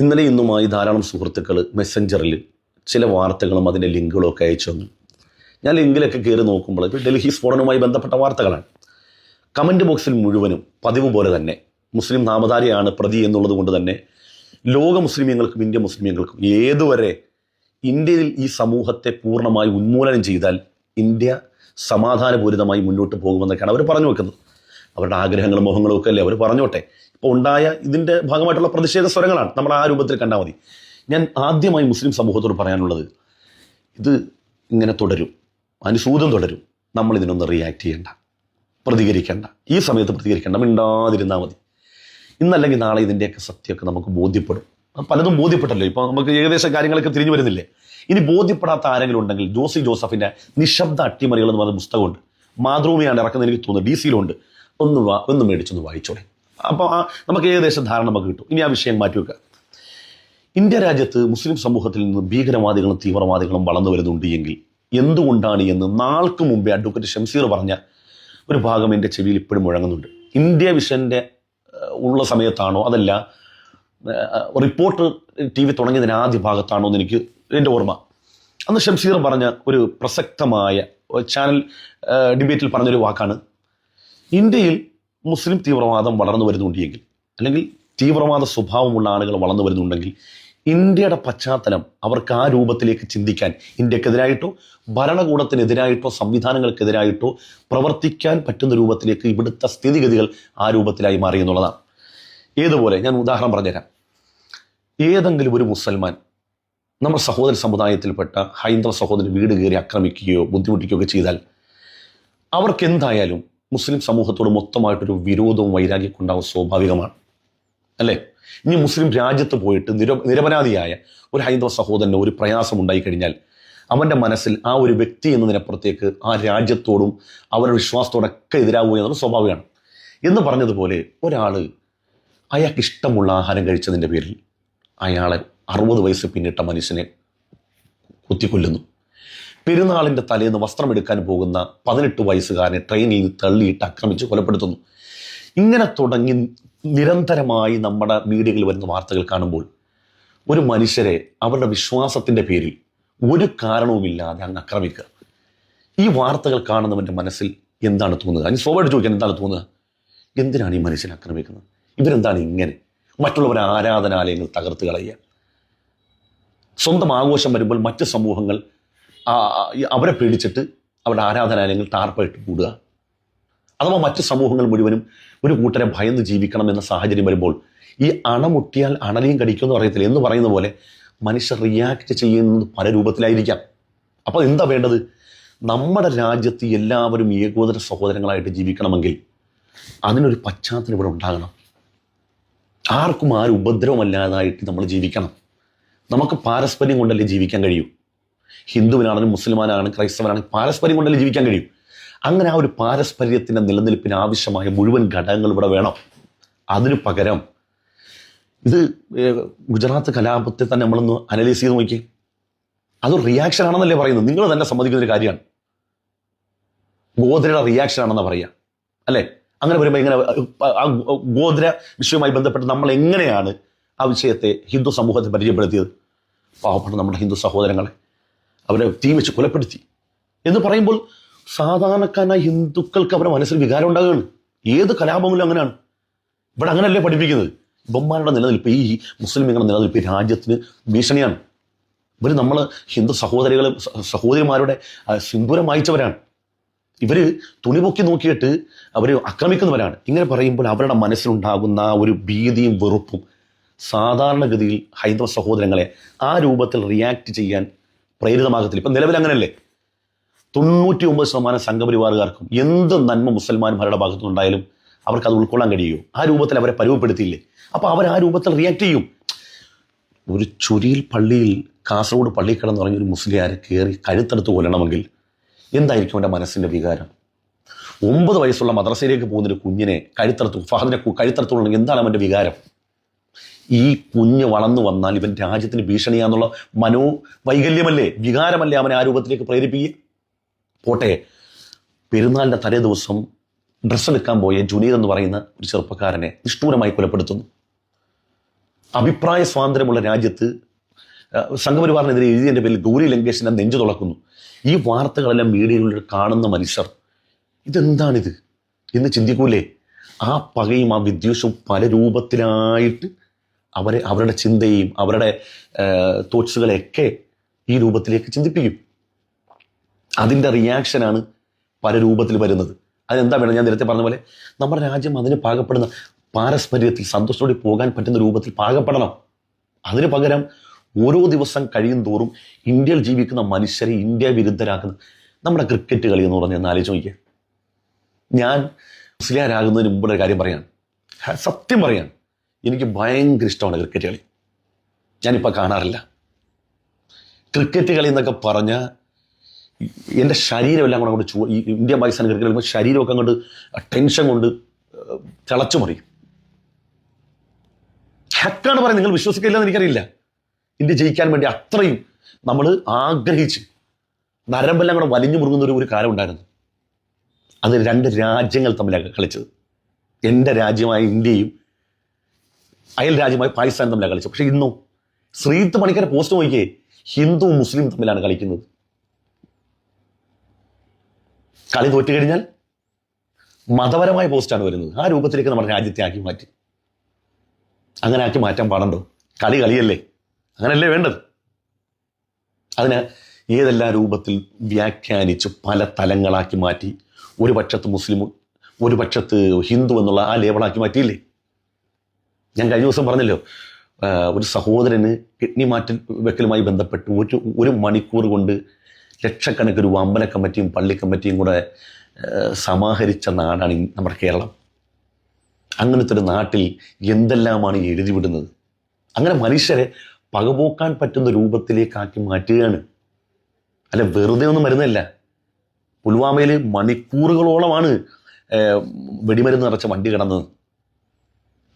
ഇന്നലെ ഇന്നുമായി ധാരാളം സുഹൃത്തുക്കൾ മെസ്സഞ്ചറിൽ ചില വാർത്തകളും അതിന്റെ ലിങ്കുകളും ഒക്കെ അയച്ചു തന്നു. ഞാൻ ലിങ്കിലൊക്കെ കയറി നോക്കുമ്പോൾ ഇപ്പോൾ ഡൽഹി സ്ഫോടനവുമായി ബന്ധപ്പെട്ട വാർത്തകളാണ്. കമന്റ് ബോക്സിൽ മുഴുവനും പതിവ് പോലെ തന്നെ മുസ്ലിം നാമധാരിയാണ് പ്രതി എന്നുള്ളത് കൊണ്ട് തന്നെ ലോക മുസ്ലിമീങ്ങൾക്കും ഇന്ത്യ മുസ്ലിമീങ്ങൾക്കും ഏതുവരെ ഇന്ത്യയിൽ ഈ സമൂഹത്തെ പൂർണമായി ഉന്മൂലനം ചെയ്താൽ ഇന്ത്യ സമാധാനപൂരിതമായി മുന്നോട്ട് പോകുമെന്നൊക്കെയാണ് അവർ പറഞ്ഞു വെക്കുന്നത്. അവരുടെ ആഗ്രഹങ്ങളും മോഹങ്ങളും ഒക്കെ അല്ലേ അവർ പറഞ്ഞോട്ടെ? ഇപ്പോൾ ഉണ്ടായ ഇതിന്റെ ഭാഗമായിട്ടുള്ള പ്രതിഷേധ സ്വരങ്ങളാണ്. നമ്മൾ ആ രൂപത്തിൽ കണ്ടാൽ മതി. ഞാൻ ആദ്യമായി മുസ്ലിം സമൂഹത്തോട് പറയാനുള്ളത് ഇത് ഇങ്ങനെ തുടരും. അനുസൂതം തുടരും. നമ്മൾ ഇതിനൊന്ന് റിയാക്ട് ചെയ്യേണ്ട. പ്രതികരിക്കേണ്ട. ഈ സമയത്ത് പ്രതികരിക്കേണ്ട. മിണ്ടാതിരുന്നാൽ മതി. ഇന്നല്ലെങ്കിൽ നാളെ ഇതിന്റെയൊക്കെ സത്യമൊക്കെ നമുക്ക് ബോധ്യപ്പെടും. പലതും ബോധ്യപ്പെട്ടല്ലോ. ഇപ്പോൾ നമുക്ക് ഏകദേശം കാര്യങ്ങളൊക്കെ തിരിഞ്ഞു വരുന്നില്ലേ? ഇനി ബോധ്യപ്പെടാത്ത ആരെങ്കിലും ഉണ്ടെങ്കിൽ ജോസി ജോസഫിന്റെ നിശബ്ദ അട്ടിമറികൾ എന്ന് പറയുന്ന പുസ്തകമുണ്ട്. മാതൃഭൂമിയാണ് ഇറക്കുന്നത് എനിക്ക് തോന്നുന്നു. ഡി സിയിലുണ്ട് ഒന്ന് ഒന്ന് മേടിച്ചൊന്ന് വായിച്ചോളെ. അപ്പോൾ നമുക്ക് ഏകദേശം ധാരണ നമുക്ക് കിട്ടും. ഇനി ആ വിഷയം മാറ്റി വെക്കുക ഇന്ത്യ രാജ്യത്ത് മുസ്ലിം സമൂഹത്തിൽ നിന്ന് ഭീകരവാദികളും തീവ്രവാദികളും വളർന്നു വരുന്നുണ്ട് എങ്കിൽ എന്തുകൊണ്ടാണ് എന്ന് നാൾക്ക് മുമ്പേ അഡ്വക്കേറ്റ് ഷംസീർ പറഞ്ഞ ഒരു ഭാഗം എന്റെ ചെവിയിൽ ഇപ്പോഴും മുഴങ്ങുന്നുണ്ട്. ഇന്ത്യ വിഷന്റെ ഉള്ള സമയത്താണോ അതല്ല റിപ്പോർട്ട് ടി വി തുടങ്ങിയതിന് ആദ്യ ഭാഗത്താണോ എന്ന് എനിക്ക് എന്റെ ഓർമ്മ. അന്ന് ഷംസീർ പറഞ്ഞ ഒരു പ്രസക്തമായ ചാനൽ ഡിബേറ്റിൽ പറഞ്ഞൊരു വാക്കാണ്. ഇന്ത്യയിൽ മുസ്ലിം തീവ്രവാദം വളർന്നു വരുന്നുണ്ടെങ്കിൽ അല്ലെങ്കിൽ തീവ്രവാദ സ്വഭാവമുള്ള ആളുകൾ വളർന്നു വരുന്നുണ്ടെങ്കിൽ ഇന്ത്യയുടെ പശ്ചാത്തലം അവർക്ക് ആ രൂപത്തിലേക്ക് ചിന്തിക്കാൻ ഇന്ത്യക്കെതിരായിട്ടോ ഭരണകൂടത്തിനെതിരായിട്ടോ സംവിധാനങ്ങൾക്കെതിരായിട്ടോ പ്രവർത്തിക്കാൻ പറ്റുന്ന രൂപത്തിലേക്ക് ഇവിടുത്തെ സ്ഥിതിഗതികൾ ആ രൂപത്തിലായി മാറി എന്നുള്ളതാണ്. ഏതുപോലെ? ഞാൻ ഉദാഹരണം പറഞ്ഞുതരാം. ഏതെങ്കിലും ഒരു മുസൽമാൻ നമ്മുടെ സഹോദര സമുദായത്തിൽപ്പെട്ട ഹൈന്ദവ സഹോദരൻ വീട് കയറി ആക്രമിക്കുകയോ ബുദ്ധിമുട്ടിക്കുകയോ ഒക്കെ ചെയ്താൽ അവർക്ക് എന്തായാലും മുസ്ലിം സമൂഹത്തോട് മൊത്തമായിട്ടൊരു വിരോധവും വൈരാഗ്യമൊക്കെ ഉണ്ടാവും സ്വാഭാവികമാണ്. അല്ലേ? ഇനി മുസ്ലിം രാജ്യത്ത് പോയിട്ട് നിര നിരപരാധിയായ ഒരു ഹൈന്ദവ സഹോദരന് ഒരു പ്രയാസം ഉണ്ടായി കഴിഞ്ഞാൽ അവന്റെ മനസ്സിൽ ആ ഒരു വ്യക്തി എന്നതിനപ്പുറത്തേക്ക് ആ രാജ്യത്തോടും അവരുടെ വിശ്വാസത്തോടൊക്കെ എതിരാവുക എന്നുള്ള സ്വാഭാവികമാണ്. എന്ന് പറഞ്ഞതുപോലെ ഒരാൾ അയാൾക്ക് ഇഷ്ടമുള്ള ആഹാരം കഴിച്ചതിന്റെ പേരിൽ അയാളെ അറുപത് വയസ്സ് പിന്നിട്ട മനുഷ്യനെ കുത്തിക്കൊല്ലുന്നു. പെരുന്നാളിന്റെ തലേന്ന് വസ്ത്രമെടുക്കാൻ പോകുന്ന പതിനെട്ട് വയസ്സുകാരനെ ട്രെയിനിൽ തള്ളിയിട്ട് ആക്രമിച്ച് കൊലപ്പെടുത്തുന്നു. ഇങ്ങനെ തുടങ്ങി നിരന്തരമായി നമ്മുടെ മീഡിയകളിൽ വരുന്ന വാർത്തകൾ കാണുമ്പോൾ ഒരു മനുഷ്യരെ അവരുടെ വിശ്വാസത്തിന്റെ പേരിൽ ഒരു കാരണവുമില്ലാതെ അങ്ങ് ആക്രമിക്കുക. ഈ വാർത്തകൾ കാണുന്നവന്റെ മനസ്സിൽ എന്താണ് തോന്നുക അതിന് സ്വാഭാവികം ചോദിക്കാൻ എന്താണ് തോന്നുക എന്തിനാണ് ഈ മനുഷ്യനെ ആക്രമിക്കുന്നത്? ഇവരെന്താണ് ഇങ്ങനെ? മറ്റുള്ളവരെ ആരാധനാലയങ്ങൾ തകർത്ത് കളയുക. സ്വന്തം ആഘോഷം വരുമ്പോൾ മറ്റ് സമൂഹങ്ങൾ അവരെ പേടിച്ചിട്ട് അവരുടെ ആരാധനാലയങ്ങൾ ടാർപ്പായിട്ട് കൂടുക. അഥവാ മറ്റ് സമൂഹങ്ങൾ മുഴുവനും ഒരു കൂട്ടരെ ഭയന്ന് ജീവിക്കണം എന്ന സാഹചര്യം വരുമ്പോൾ ഈ അണമുട്ടിയാൽ അണലിയും കടിക്കുമെന്ന് പറയത്തില്ല. എന്ന് പറയുന്ന പോലെ മനുഷ്യർ റിയാക്ട് ചെയ്യുന്നത് പല രൂപത്തിലായിരിക്കാം. അപ്പോൾ എന്താ വേണ്ടത്? നമ്മുടെ രാജ്യത്ത് എല്ലാവരും ഏകോദര സഹോദരങ്ങളായിട്ട് ജീവിക്കണമെങ്കിൽ അതിനൊരു പശ്ചാത്തലം ഇവിടെ ഉണ്ടാകണം. ആർക്കും ആരും ഉപദ്രവമല്ലാതായിട്ട് നമ്മൾ ജീവിക്കണം. നമുക്ക് പാരസ്പര്യം കൊണ്ടല്ലേ ജീവിക്കാൻ കഴിയൂ. ഹിന്ദുവിനാണെങ്കിലും മുസ്ലിമാനാണെങ്കിലും ക്രൈസ്തവനാണെങ്കിൽ പാരസ്പര്യം കൊണ്ടല്ലേ ജീവിക്കാൻ കഴിയും? അങ്ങനെ ആ ഒരു പാരസ്പര്യത്തിന്റെ നിലനിൽപ്പിന് ആവശ്യമായ മുഴുവൻ ഘടകങ്ങൾ ഇവിടെ വേണം. അതിനു പകരം ഇത് ഗുജറാത്ത് കലാപത്തെ തന്നെ നമ്മളൊന്ന് അനലൈസ് ചെയ്ത് നോക്കി അതൊരു റിയാക്ഷൻ ആണെന്നല്ലേ പറയുന്നത്? നിങ്ങൾ തന്നെ സമ്മതിക്കുന്ന ഒരു കാര്യമാണ്. ഗോദ്രയുടെ റിയാക്ഷൻ ആണെന്ന് പറയുക. അല്ലേ? അങ്ങനെ വരുമ്പോൾ എങ്ങനെ ആ ഗോദ്ര വിഷയവുമായി ബന്ധപ്പെട്ട് നമ്മൾ എങ്ങനെയാണ് ആ വിഷയത്തെ ഹിന്ദു സമൂഹത്തെ പരിചയപ്പെടുത്തിയത്? പാവപ്പെട്ട നമ്മുടെ ഹിന്ദു സഹോദരങ്ങളെ. അവരെ തീ വെച്ച് കൊലപ്പെടുത്തി. എന്ന് പറയുമ്പോൾ സാധാരണക്കാരനായ ഹിന്ദുക്കൾക്ക് അവരുടെ മനസ്സിൽ വികാരം ഉണ്ടാകുകയാണ്. ഏത് കലാപങ്ങളും അങ്ങനെയാണ്. ഇവിടെ അങ്ങനെയല്ലേ പഠിപ്പിക്കുന്നത്? ഇവന്മാരുടെ നിലനിൽപ്പ് ഈ മുസ്ലിമുകളുടെ നിലനിൽപ്പ് രാജ്യത്തിന് ഭീഷണിയാണ്. ഇവർ നമ്മൾ ഹിന്ദു സഹോദരികളും സഹോദരിമാരുടെ സിന്ദൂരം വായിച്ചവരാണ് ഇവർ തുണിപൊക്കി നോക്കിയിട്ട് അവർ ആക്രമിക്കുന്നവരാണ്. ഇങ്ങനെ പറയുമ്പോൾ അവരുടെ മനസ്സിലുണ്ടാകുന്ന ഒരു ഭീതിയും വെറുപ്പും സാധാരണഗതിയിൽ ഹൈന്ദവ സഹോദരങ്ങളെ ആ രൂപത്തിൽ റിയാക്ട് ചെയ്യാൻ പ്രേരിതമാകത്തില്ല. ഇപ്പം നിലവിൽ അങ്ങനെയല്ലേ? തൊണ്ണൂറ്റി ഒമ്പത് ശതമാനം സംഘപരിവാറുകാർക്കും എന്ത് നന്മ മുസൽമാന്മാരുടെ ഭാഗത്തുനിന്നുണ്ടായാലും അവർക്ക് അത് ഉൾക്കൊള്ളാൻ കഴിയുമോ ആ രൂപത്തിൽ അവരെ പരുവപ്പെടുത്തിയില്ലേ അപ്പോൾ അവർ ആ രൂപത്തിൽ റിയാക്ട് ചെയ്യും. ഒരു ചുരിയിൽ പള്ളിയിൽ കാസർഗോഡ് പള്ളിയിൽ കിടന്ന് പറഞ്ഞ ഒരു മുസ്ലിയാരെ കയറി കഴുത്തെടുത്ത് കൊല്ലണമെങ്കിൽ എന്തായിരിക്കും അവന്റെ മനസ്സിന്റെ വികാരം? ഒമ്പത് വയസ്സുള്ള മദ്രസയിലേക്ക് പോകുന്നൊരു കുഞ്ഞിനെ കഴുത്തെടുത്ത് ഫഹദിനെ കഴുത്തെടുത്ത് കൊള്ളണമെങ്കിൽ എന്താണ് അവന്റെ വികാരം? ഈ കുഞ്ഞ് വളർന്നു വന്നാൽ ഇവൻ രാജ്യത്തിന് ഭീഷണിയാന്നുള്ള മനോവൈകല്യമല്ലേ വികാരമല്ലേ അവനെ ആ രൂപത്തിലേക്ക് പ്രേരിപ്പിക്കുക? പോട്ടെ. പെരുന്നാളിന്റെ തലേ ദിവസം ഡ്രസ്സ് എടുക്കാൻ പോയ ജുനീർ എന്ന് പറയുന്ന ഒരു ചെറുപ്പക്കാരനെ നിഷ്ഠൂരമായി കൊലപ്പെടുത്തുന്നു. അഭിപ്രായ സ്വാതന്ത്ര്യമുള്ള രാജ്യത്ത് സംഘപരിവാറിനെതിരെ എഴുതിയതിന്റെ പേരിൽ ഗൗരി ലങ്കേഷിനെ നെഞ്ചു തുളക്കുന്നു. ഈ വാർത്തകളെല്ലാം മീഡിയകളിൽ കാണുന്ന മനുഷ്യർ ഇതെന്താണിത്? എന്ന് ചിന്തിക്കൂലേ? ആ പകയും ആ വിദ്വേഷവും പല രൂപത്തിലായിട്ട് അവരെ അവരുടെ ചിന്തയും അവരുടെ തോട്ട്സുകളെയൊക്കെ ഈ രൂപത്തിലേക്ക് ചിന്തിപ്പിക്കും. അതിന്റെ റിയാക്ഷനാണ് പല രൂപത്തിൽ വരുന്നത്. അതെന്താ വേണം ഞാൻ നേരത്തെ പറഞ്ഞ പോലെ നമ്മുടെ രാജ്യം അതിന് പാകപ്പെടുന്ന പാരസ്പര്യത്തിൽ സന്തോഷത്തോടെ പോകാൻ പറ്റുന്ന രൂപത്തിൽ പാകപ്പെടണം. അതിന് പകരം ഓരോ ദിവസം കഴിയും തോറും ഇന്ത്യയിൽ ജീവിക്കുന്ന മനുഷ്യരെ ഇന്ത്യ വിരുദ്ധരാക്കുന്ന നമ്മുടെ ക്രിക്കറ്റ് കളി എന്ന് പറഞ്ഞ് ആലോചിച്ച് നോക്കിയാൽ ഞാൻ മുസ്ലിയാരാകുന്നതിന് മുമ്പുള്ള കാര്യം പറയാണ് സത്യം പറയാൻ എനിക്ക് ഭയങ്കര ഇഷ്ടമാണ് ക്രിക്കറ്റ് കളി. ഞാനിപ്പോൾ കാണാറില്ല. ക്രിക്കറ്റ് കളി എന്നൊക്കെ പറഞ്ഞാൽ എന്റെ ശരീരമെല്ലാം കൂടെ അങ്ങോട്ട് ചൂ ഇന്ത്യ പാകിസ്ഥാൻ ക്രിക്കറ്റ് കളിക്കുമ്പോൾ ശരീരമൊക്കെ അങ്ങോട്ട് ടെൻഷൻ കൊണ്ട് തിളച്ചു മറിയും. ഹക്കാണ് പറയുന്നത് നിങ്ങൾ വിശ്വസിക്കില്ലെന്ന് എനിക്കറിയില്ല. ഇന്ത്യ ജയിക്കാൻ വേണ്ടി അത്രയും നമ്മൾ ആഗ്രഹിച്ച് നരമ്പെല്ലാം കൂടെ വലിഞ്ഞു മുറുകുന്ന ഒരു ഒരു കാലം ഉണ്ടായിരുന്നു. അത് രണ്ട് രാജ്യങ്ങൾ തമ്മിലാണ് കളിച്ചത്. എന്റെ രാജ്യമായ ഇന്ത്യയും അയൽ രാജ്യമായി പാകിസ്ഥാൻ തമ്മിലാണ് കളിച്ചത്. പക്ഷേ ഇന്നും ശ്രീത്ത് പണിക്കരെ പോസ്റ്റ് നോക്കിയേ ഹിന്ദു മുസ്ലിം തമ്മിലാണ് കളിക്കുന്നത്. കളി തോറ്റു കഴിഞ്ഞാൽ മതപരമായ പോസ്റ്റാണ് വരുന്നത്. ആ രൂപത്തിലേക്ക് നമ്മുടെ രാജ്യത്തെ ആക്കി മാറ്റി. അങ്ങനെ ആക്കി മാറ്റാൻ പാടുണ്ടോ? കളി കളിയല്ലേ? അങ്ങനല്ലേ വേണ്ടത്? അതിന് ഏതെല്ലാം രൂപത്തിൽ വ്യാഖ്യാനിച്ച് പല തലങ്ങളാക്കി മാറ്റി ഒരു പക്ഷത്ത് മുസ്ലിം ഒരു പക്ഷത്ത് ഹിന്ദു എന്നുള്ള ആ ലേബിളാക്കി മാറ്റിയില്ലേ? ഞാൻ കഴിഞ്ഞ ദിവസം പറഞ്ഞല്ലോ ഒരു സഹോദരന് കിഡ്നി മാറ്റൽ വെക്കലുമായി ബന്ധപ്പെട്ട് ഒരു ഒരു മണിക്കൂർ കൊണ്ട് ലക്ഷക്കണക്കിന് രൂപ അമ്പല കമ്മിറ്റിയും പള്ളി കമ്മിറ്റിയും കൂടെ സമാഹരിച്ച നാടാണ് നമ്മുടെ കേരളം. അങ്ങനത്തെ ഒരു നാട്ടിൽ എന്തെല്ലാമാണ് എഴുതിവിടുന്നത് എഴുതി വിടുന്നത്? അങ്ങനെ മനുഷ്യരെ പകപോക്കാൻ പറ്റുന്ന രൂപത്തിലേക്കാക്കി മാറ്റുകയാണ്. അല്ല വെറുതെ ഒന്നും മരുന്നല്ല. പുൽവാമയിൽ മണിക്കൂറുകളോളമാണ് വെടിമരുന്ന് നിറച്ച വണ്ടി കിടന്നത്.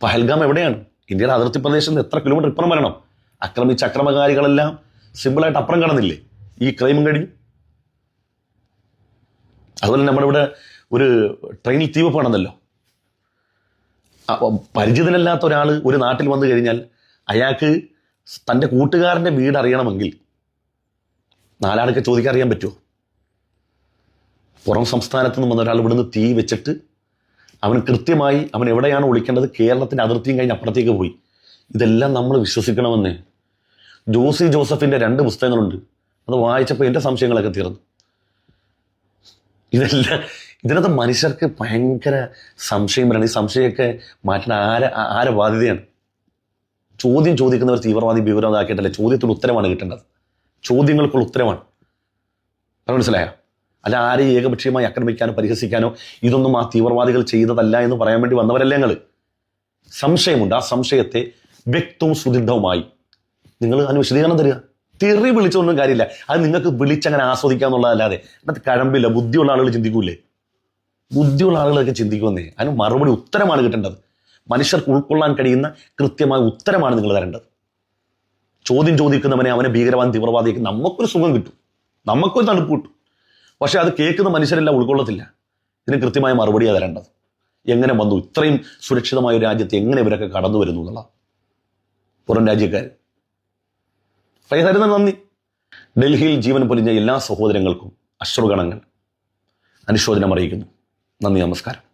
പഹൽഗാം എവിടെയാണ്? ഇന്ത്യയുടെ അതിർത്തി പ്രദേശത്ത് എത്ര കിലോമീറ്റർ ഇപ്പുറം വരണം? ആക്രമിച്ച അക്രമകാരികളെല്ലാം സിമ്പിളായിട്ട് അപ്പുറം കടന്നില്ലേ? ഈ ക്രൈമും കഴിഞ്ഞു. അതുപോലെ നമ്മുടെ ഇവിടെ ഒരു ട്രെയിനിൽ തീവപ്പ് നടന്നല്ലോ പരിചിതനല്ലാത്ത ഒരാൾ ഒരു നാട്ടിൽ വന്നു കഴിഞ്ഞാൽ അയാൾക്ക് തന്റെ കൂട്ടുകാരന്റെ വീട് അറിയണമെങ്കിൽ നാലാൾക്ക് ചോദിക്കാൻ അറിയാൻ പറ്റുമോ പുറം സംസ്ഥാനത്ത് നിന്ന് വന്ന ഒരാൾ ഇവിടുന്ന് തീ വെച്ചിട്ട് അവൻ കൃത്യമായി അവൻ എവിടെയാണ് ഒളിക്കേണ്ടത്? കേരളത്തിന്റെ അതിർത്തിയും കഴിഞ്ഞ് അപ്പുറത്തേക്ക് പോയി. ഇതെല്ലാം നമ്മൾ വിശ്വസിക്കണമെന്നേ. ജോസി ജോസഫിന്റെ രണ്ട് പുസ്തകങ്ങളുണ്ട്. അത് വായിച്ചപ്പോൾ എന്റെ സംശയങ്ങളൊക്കെ തീർന്നു. ഇതെല്ലാം ഇതിനകത്ത് മനുഷ്യർക്ക് ഭയങ്കര സംശയം വരണം. ഈ സംശയമൊക്കെ മാറ്റേണ്ട ആരെ ആരെ ബാധ്യതയാണ്? ചോദ്യം ചോദിക്കുന്നവർ തീവ്രവാദി ഭീകരവാദാക്കിയിട്ടല്ല ചോദ്യത്തിന് ഉത്തരമാണ് കിട്ടേണ്ടത്? ചോദ്യങ്ങൾക്കുള്ള ഉത്തരമാണ്. മനസ്സിലായോ? അല്ല ആരെയും ഏകപക്ഷീയമായി ആക്രമിക്കാനോ പരിഹസിക്കാനോ ഇതൊന്നും ആ തീവ്രവാദികൾ ചെയ്തതല്ല എന്ന് പറയാൻ വേണ്ടി വന്നവരല്ലേ ഞങ്ങൾ സംശയമുണ്ട്. ആ സംശയത്തെ വ്യക്തവും സുദൃഢവുമായി നിങ്ങൾ അതിന് വിശദീകരണം തരിക. തെറി വിളിച്ചൊന്നും കാര്യമില്ല. അത് നിങ്ങൾക്ക് വിളിച്ചങ്ങനെ ആസ്വദിക്കാന്നുള്ളതല്ലാതെ. അതിനകത്ത് കഴമ്പില്ല ബുദ്ധിയുള്ള ആളുകൾ ചിന്തിക്കൂലേ? ബുദ്ധിയുള്ള ആളുകളൊക്കെ ചിന്തിക്കുമെന്നേ. അതിന് മറുപടി ഉത്തരമാണ് കിട്ടേണ്ടത്. മനുഷ്യർക്ക് ഉൾക്കൊള്ളാൻ കഴിയുന്ന കൃത്യമായ ഉത്തരമാണ് നിങ്ങൾ തരേണ്ടത്. ചോദ്യം ചോദിക്കുന്നവനെ അവനെ ഭീകരവാദം തീവ്രവാദിക്ക് നമുക്കൊരു സുഖം കിട്ടും. നമുക്കൊരു തണുപ്പ് കിട്ടും. പക്ഷെ അത് കേൾക്കുന്ന മനുഷ്യരെല്ലാം ഉൾക്കൊള്ളത്തില്ല. ഇതിന് കൃത്യമായ മറുപടിയാണ് തരേണ്ടത് എങ്ങനെ വന്നു? ഇത്രയും സുരക്ഷിതമായ ഒരു രാജ്യത്ത് എങ്ങനെ ഇവരൊക്കെ കടന്നു വരുന്നു എന്നുള്ള പുറം രാജ്യക്കാർ പൈതരുന്ന നന്ദി. ഡൽഹിയിൽ ജീവൻ പൊലിഞ്ഞ എല്ലാ സഹോദരങ്ങൾക്കും അശ്രുഗണങ്ങൾ. അനുശോചനം അറിയിക്കുന്നു. നന്ദി നമസ്കാരം.